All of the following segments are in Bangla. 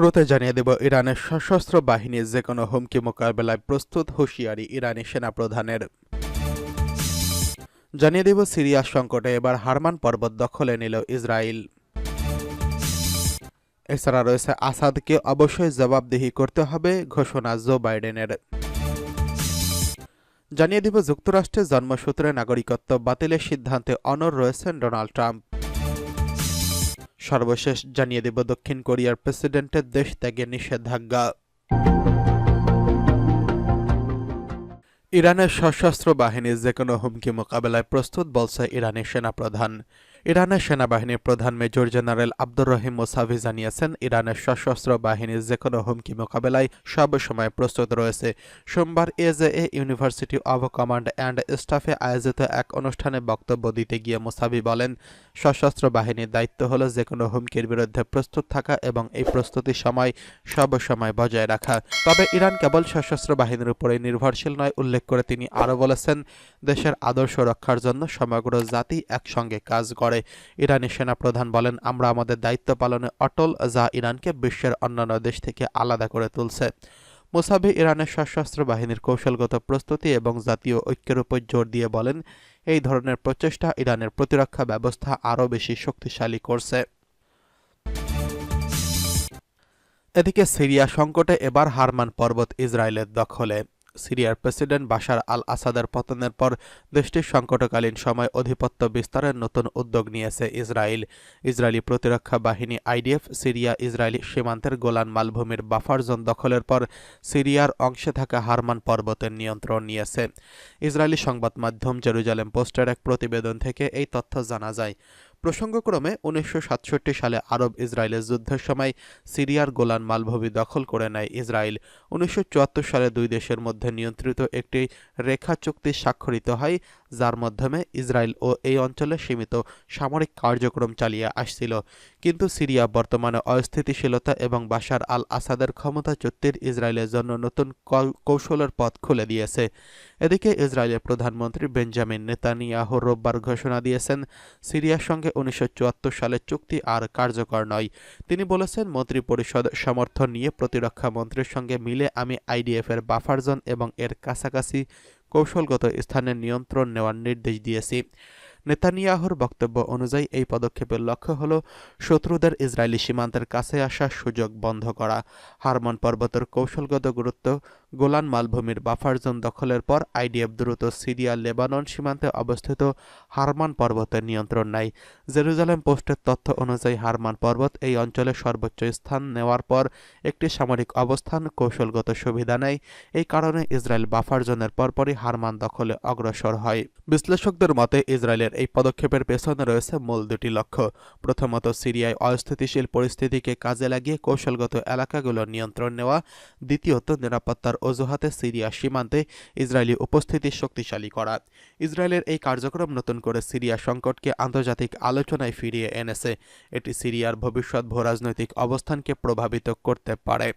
শুরুতে জানিয়ে দেব, ইরানের সশস্ত্র বাহিনী যে কোনো হুমকি মোকাবেলায় প্রস্তুত হুঁশিয়ারি ইরানি সেনাপ্রধানের। জানিয়ে দেব, সিরিয়া সংকটে এবার হারমান পর্বত দখলে নিল ইসরায়েল। এছাড়া রয়েছে আসাদকে অবশ্যই জবাবদিহি করতে হবে, ঘোষণা জো বাইডেনের। জানিয়ে দিব, যুক্তরাষ্ট্রের জন্মসূত্রে নাগরিকত্ব বাতিলের সিদ্ধান্তে অনর রয়েছেন ডোনাল্ড ট্রাম্প। সর্বশেষ জানিয়ে দেব, দক্ষিণ কোরিয়ার প্রেসিডেন্টের দেশ ত্যাগে নিষেধাজ্ঞা। ইরানের সশস্ত্র বাহিনীর যে কোনো হুমকি মোকাবেলায় প্রস্তুত, বলছে ইরানের সেনাপ্রধান। ইরানের সেনাবাহিনীর প্রধান major general Abdur Rahim Mousavi জানিয়েছেন, ইরানের সশস্ত্র বাহিনীর যে কোনো হুমকি মোকাবেলায় সব সময় প্রস্তুত রয়েছে। সোমবার AJA university of command and স্টাফে আয়োজিত এক অনুষ্ঠানে বক্তব্য দিতে গিয়ে মোসাভি বলেন, সশস্ত্র বাহিনীর দায়িত্ব হল যে কোনো হুমকির বিরুদ্ধে প্রস্তুত থাকা এবং এই প্রস্তুতির সময় সব সময় বজায় রাখা। তবে ইরান কেবল সশস্ত্র বাহিনীর উপরে নির্ভরশীল নয়, উল্লেখ করে তিনি আরও বলেছেন, দেশের আদর্শ রক্ষার জন্য সমগ্র জাতি একসঙ্গে কাজ করে। ইরানি সেনাপ্রধান বলেন, আমরা আমাদের দায়িত্ব পালনে অটল যা ইরানকে বিশ্বের অন্যান্য দেশ থেকে আলাদা করে তুলছে। মুসাভি ইরানের সশস্ত্র বাহিনীর কৌশলগত প্রস্তুতি এবং জাতীয় ঐক্যের উপর জোর দিয়ে বলেন, এই ধরনের প্রচেষ্টা ইরানের প্রতিরক্ষা ব্যবস্থা আরও বেশি শক্তিশালী করছে। এদিকে সিরিয়া সংকটে এবার হারমান পর্বত ইসরায়েলের দখলে। সিরিয়ার প্রেসিডেন্ট বাশার আল আসাদের পতনের পর দেশটির সংকটকালীন সময় আধিপত্য বিস্তারের নতুন উদ্যোগ নিয়েছে ইসরায়েল। ইসরায়েলি প্রতিরক্ষা বাহিনী আইডিএফ সিরিয়া ইসরায়েলি সীমান্তের গোলান মালভূমির বাফার জোন দখলের পর সিরিয়ার অংশে থাকা হারমান পর্বতের নিয়ন্ত্রণ নিয়েছে। ইসরায়েলি সংবাদ মাধ্যম জেরুজালেম পোস্টের এক প্রতিবেদন থেকে এই তথ্য জানা যায়। প্রসঙ্গক্রমে উনিশশো সাতষট্টি সালে আরব ইসরায়েলের যুদ্ধের সময় সিরিয়ার গোলান মালভূমি দখল করে নেয় ইসরায়েল। উনিশশো চুয়াত্তর সালে দুই দেশের মধ্যে নিয়ন্ত্রিত একটি রেখা চুক্তি স্বাক্ষরিত হয়, যার মাধ্যমে ইসরায়েল ও এই অঞ্চলে সীমিত সামরিক কার্যক্রম চালিয়ে আসছিল। কিন্তু সিরিয়া বর্তমানে অস্থিতিশীলতা এবং বাশার আল আসাদের ক্ষমতাচ্যুতির ইসরায়েলের জন্য নতুন কৌশলের পথ খুলে দিয়েছে। এদিকে ইসরায়েলের প্রধানমন্ত্রী বেঞ্জামিন নেতানিয়াহু রোববার ঘোষণা দিয়েছেন, সিরিয়ার সঙ্গে উনিশশো সালের চুক্তি আর কার্যকর নয়। তিনি বলেছেন, মন্ত্রী পরিষদ সমর্থন নিয়ে প্রতিরক্ষা মন্ত্রীর সঙ্গে মিলে আমি আইডিএফ এর বাফার জোন এবং এর কাছাকাছি কৌশলগত স্থানের নিয়ন্ত্রণ নেওয়ার নির্দেশ দিয়েছি। নেতানিয়াহুর বক্তব্য অনুযায়ী, এই পদক্ষেপের লক্ষ্য হল শত্রুদের ইসরায়েলি সীমান্তের কাছে আসার সুযোগ বন্ধ করা। হারমন পর্বতের কৌশলগত গুরুত্ব গোলান মালভূমির বাফার জোন দখলের পর আইডিএফ দ্রুত সিরিয়া, লেবানন সীমান্তে অবস্থিত হারমান পর্বতের নিয়ন্ত্রণ নেয়। জেরুজালেম পোস্টের তথ্য অনুযায়ী হারমান পর্বত এই অঞ্চলে সর্বোচ্চ স্থান নেওয়ার পর একটি সামরিক অবস্থান কৌশলগত সুবিধা নেয়। এই কারণে ইসরায়েল বাফার জোনের পরপরই হারমান দখলে অগ্রসর হয়। বিশ্লেষকদের মতে, ইসরায়েলের এই পদক্ষেপের পেছনে রয়েছে মূল দুটি লক্ষ্য। প্রথমত, সিরিয়ায় অস্থিতিশীল পরিস্থিতিকে কাজে লাগিয়ে কৌশলগত এলাকাগুলোর নিয়ন্ত্রণ নেওয়া। দ্বিতীয়ত, নিরাপত্তার অজুহাতে সিরিয়া সীমান্তে ইসরায়েলি উপস্থিতি শক্তিশালী করা। ইসরায়েলের এই কার্যক্রম নতুন করে সিরিয়া সংকটকে আন্তর্জাতিক আলোচনায় ফিরিয়ে এনেছে। এটি সিরিয়ার ভবিষ্যৎ ভূরাজনৈতিক অবস্থানকে প্রভাবিত করতে পারে।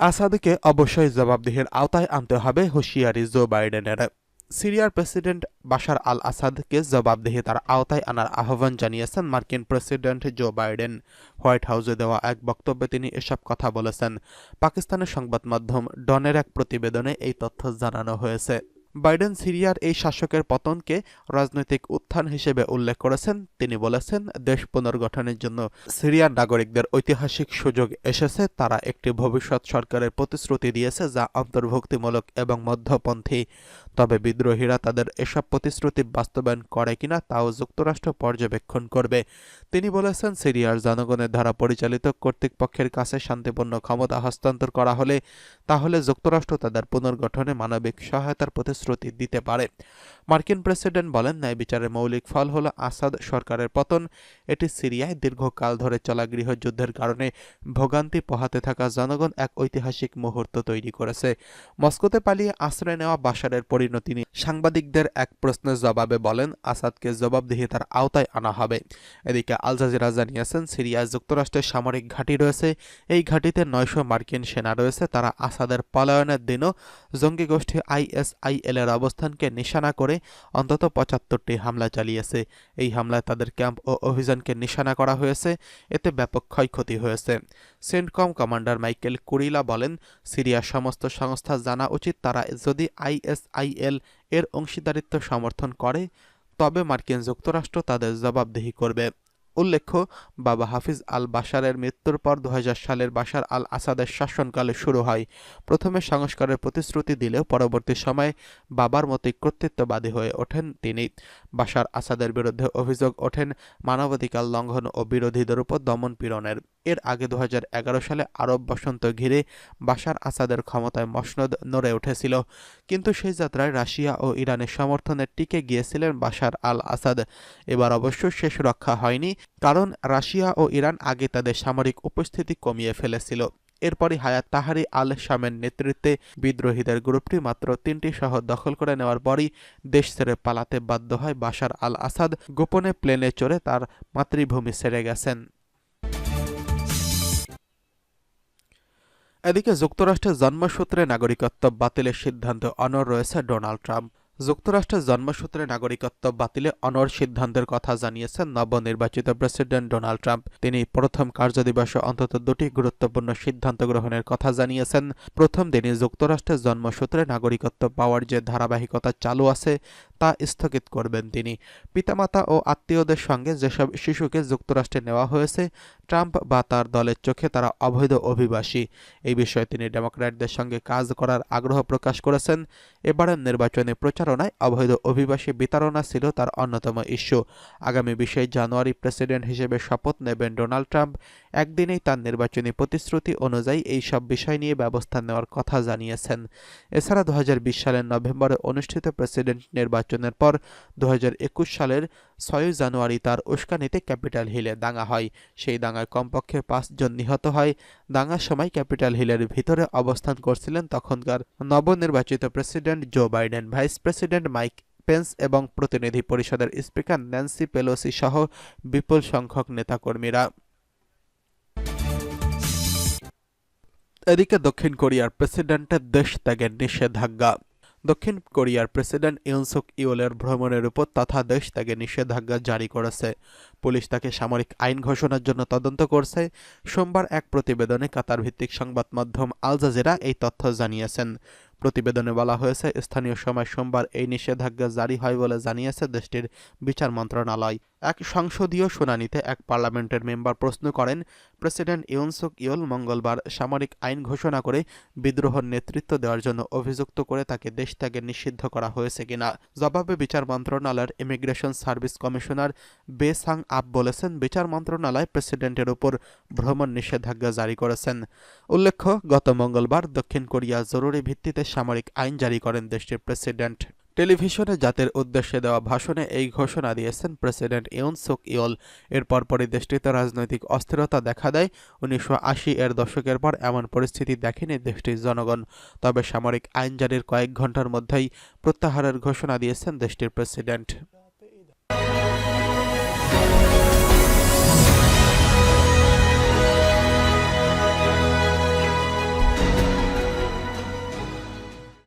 আসাদকে অবশ্যই জবাবদিহির আওতায় আনতে হবে হুঁশিয়ারি জো বাইডেনের। সিরিয়ার প্রেসিডেন্ট বাশার আল আসাদকে জবাবদিহিতার আওতায় আনার আহ্বান জানিয়েছেন মার্কিন প্রেসিডেন্ট জো বাইডেন। হোয়াইট হাউসে দেওয়া এক বক্তব্যে তিনি এসব কথা বলেছেন। পাকিস্তানের সংবাদ মাধ্যম ডনের এক প্রতিবেদনে এই তথ্য জানানো হয়েছে। বাইডেন সিরিয়ার এই শাসকের পতনকে রাজনৈতিক উত্থান হিসেবে উল্লেখ করেছেন। তিনি বলেছেন, দেশ পুনর্গঠনের জন্য সিরিয়ার নাগরিকদের ঐতিহাসিক সুযোগ এসেছে। তারা একটি ভবিষ্যৎ সরকারের প্রতিশ্রুতি দিয়েছে যা অন্তর্ভুক্তিমূলক এবং মধ্যপন্থী। তবে বিদ্রোহীরা তাদের এসব প্রতিশ্রুতি বাস্তবায়ন করে কিনা তাও যুক্তরাষ্ট্র পর্যবেক্ষণ করবে। তিনি বলেছেন, সিরিয়ার জনগণের দ্বারা পরিচালিত কর্তৃক পক্ষের কাছে শান্তিপূর্ণ ক্ষমতা হস্তান্তর করা হলে, তাহলে যুক্তরাষ্ট্র তাদের পুনর্গঠনে মানবিক সহায়তার প্রতিশ্রুতি দিতে পারে। মার্কিন প্রেসিডেন্ট বলেন, ন্যায় বিচারের মৌলিক ফল হল আসাদ সরকারের পতন। এটি সিরিয়ায় দীর্ঘকাল ধরে চলা গৃহযুদ্ধের কারণে ভোগান্তি পোহাতে থাকা জনগণ এক ঐতিহাসিক মুহূর্ত তৈরি করেছে। মস্কোতে পালিয়ে আশ্রয় নেওয়া বাশারের পরিণতি নিয়ে সাংবাদিকদের এক প্রশ্নের জবাবে বলেন, আসাদকে জবাবদিহিতার আওতায় আনা হবে। এদিকে আল জাজিরা জানিয়েছেন, সিরিয়ায় যুক্তরাষ্ট্রের সামরিক ঘাঁটি রয়েছে। এই ঘাঁটিতে নয়শো মার্কিন সেনা রয়েছে। তারা আসাদের পলায়নের দিনও জঙ্গি গোষ্ঠী আইএসআইএল এর অবস্থানকে নিশানা করে অন্তত পঁচাত্তরটি হামলা চালিয়েছে। এই হামলায় তাদের ক্যাম্প ও অভিযানকে নিশানা করা হয়েছে। এতে ব্যাপক ক্ষয়ক্ষতি হয়েছে। সেন্টকম কমান্ডার মাইকেল কুরিলা বলেন সিরিয়ার সমস্ত সংস্থা জানা উচিত তারা যদি আইএসআইএল এর অংশীদারিত্ব সমর্থন করে, তবে মার্কিন যুক্তরাষ্ট্র তাদের জবাবদিহি করবে। উল্লেখ্য, বাবা হাফিজ আল বাশারের মৃত্যুর পর দু হাজার সালের বাশার আল আসাদের শাসনকালে শুরু হয়। প্রথমে সংস্কারের প্রতিশ্রুতি দিলেও পরবর্তী সময়ে বাবার মতোই কর্তৃত্ববাদী হয়ে ওঠেন তিনি। বাশার আসাদের বিরুদ্ধে অভিযোগ ওঠেন মানবাধিকার লঙ্ঘন ও বিরোধীদের উপর দমন পীড়নের। এর আগে দু হাজার এগারো সালে আরব বসন্ত ঘিরে বাশার আসাদের ক্ষমতায় মসনদ নড়ে উঠেছিল। কিন্তু সেই যাত্রায় রাশিয়া ও ইরানের সমর্থনে টিকে গিয়েছিলেন বাশার আল আসাদ এবার অবশ্য শেষ রক্ষা হয়নি, কারণ রাশিয়া ও ইরান আগে তাদের সামরিক উপস্থিতি কমিয়ে ফেলেছিল। এরপরই হায়াত তাহারি আল শামের নেতৃত্বে বিদ্রোহীদের গ্রুপটি মাত্র তিনটি শহর দখল করে নেওয়ার পরই দেশ ছেড়ে পালাতে বাধ্য হয় বাশার আল আসাদ গোপনে প্লেনে চড়ে তার মাতৃভূমি ছেড়ে গেছেন। এদিকে যুক্তরাষ্ট্রের জন্মসূত্রে নাগরিকত্ব বাতিলের সিদ্ধান্তে অনড় রয়েছে ডোনাল্ড ট্রাম্প। যুক্তরাষ্ট্রের জন্মসূত্রে নাগরিকত্ব বাতিলে অনড় সিদ্ধান্তের কথা জানিয়েছেন নবনির্বাচিত প্রেসিডেন্ট ডোনাল্ড ট্রাম্প। তিনি প্রথম কার্যদিবসে অন্তত দুটি গুরুত্বপূর্ণ সিদ্ধান্ত গ্রহণের কথা জানিয়েছেন। প্রথম দিনই যুক্তরাষ্ট্রের জন্মসূত্রে নাগরিকত্ব পাওয়ার যে ধারাবাহিকতা চালু আছে তা স্থগিত করবেন তিনি। পিতামাতা ও আত্মীয়দের সঙ্গে যেসব শিশুকে যুক্তরাষ্ট্রে নেওয়া হয়েছে, ট্রাম্প বা তার দলের চোখে তারা অবৈধ অভিবাসী। এই বিষয়ে তিনি ডেমোক্র্যাটদের সঙ্গে কাজ করার আগ্রহ প্রকাশ করেছেন। এবারের নির্বাচনী প্রচারণায় অবৈধ অভিবাসী বিতাড়না ছিল তার অন্যতম ইস্যু। আগামী বিশে জানুয়ারি প্রেসিডেন্ট হিসেবে শপথ নেবেন ডোনাল্ড ট্রাম্প। একদিনেই তার নির্বাচনী প্রতিশ্রুতি অনুযায়ী এই সব বিষয় নিয়ে ব্যবস্থা নেওয়ার কথা জানিয়েছেন। এছাড়া দু হাজার বিশ সালের নভেম্বরে অনুষ্ঠিত প্রেসিডেন্ট নির্বাচনের পর দু হাজার একুশ সালের ছয়ই জানুয়ারি তার উস্কানিতে ক্যাপিটাল হিলে দাঙ্গা হয়। সেই দাঙ্গায় কমপক্ষে পাঁচজন নিহত হয়। দাঙ্গার সময় ক্যাপিটাল হিলের ভিতরে অবস্থান করছিলেন তখনকার নবনির্বাচিত president Joe Biden, vice president Mike Pence এবং প্রতিনিধি পরিষদের স্পিকার ন্যান্সি পেলোসি সহ বিপুল সংখ্যক নেতাকর্মীরা। এদিকে দক্ষিণ কোরিয়ার প্রেসিডেন্টের দেশ ত্যাগের নিষেধাজ্ঞা। দক্ষিণ কোরিয়ার প্রেসিডেন্ট ইউনসুক ইউলের ভ্রমণের উপর তথা দেশ ত্যাগের নিষেধাজ্ঞা জারি করেছে। পুলিশ তাকে সামরিক আইন ঘোষণার জন্য তদন্ত করছে। সোমবার এক প্রতিবেদনে কাতার ভিত্তিক সংবাদ মাধ্যম আল জাজিরা এই তথ্য জানিয়েছেন। প্রতিবেদনে বলা হয়েছে, স্থানীয় সময় সোমবার এই নিষেধাজ্ঞা জারি হয় বলে জানিয়েছে দেশটির বিচার মন্ত্রণালয়। এক সংসদীয় শুনানিতে এক পার্লামেন্টের মেম্বার প্রশ্ন করেন, প্রেসিডেন্ট ইউনসুক ইউল মঙ্গলবার সামরিক আইন ঘোষণা করে বিদ্রোহের নেতৃত্ব দেওয়ার জন্য অভিযুক্ত করে তাকে দেশ ত্যাগে নিষিদ্ধ করা হয়েছে কিনা? জবাবে বিচার মন্ত্রণালয়ের ইমিগ্রেশন সার্ভিস কমিশনার বে সাং আপ বলেছেন, বিচার মন্ত্রণালয় প্রেসিডেন্টের উপর ভ্রমণ নিষেধাজ্ঞা জারি করেছেন। উল্লেখ্য, গত মঙ্গলবার দক্ষিণ কোরিয়া জরুরি ভিত্তিতে সামরিক আইন জারি করেন দেশটির প্রেসিডেন্ট। টেলিভিশনে জাতির উদ্দেশ্যে দেওয়া ভাষণে এই ঘোষণা দিয়েছেন প্রেসিডেন্ট ইউন সুক ইয়ল। এর পরপরই দেশটিতে রাজনৈতিক অস্থিরতা দেখা দেয়। উনিশশো আশি এর দশকের পর এমন পরিস্থিতি দেখেনি দেশটির জনগণ। তবে সামরিক আইন জারির কয়েক ঘণ্টার মধ্যেই প্রত্যাহারের ঘোষণা দিয়েছেন দেশটির প্রেসিডেন্ট।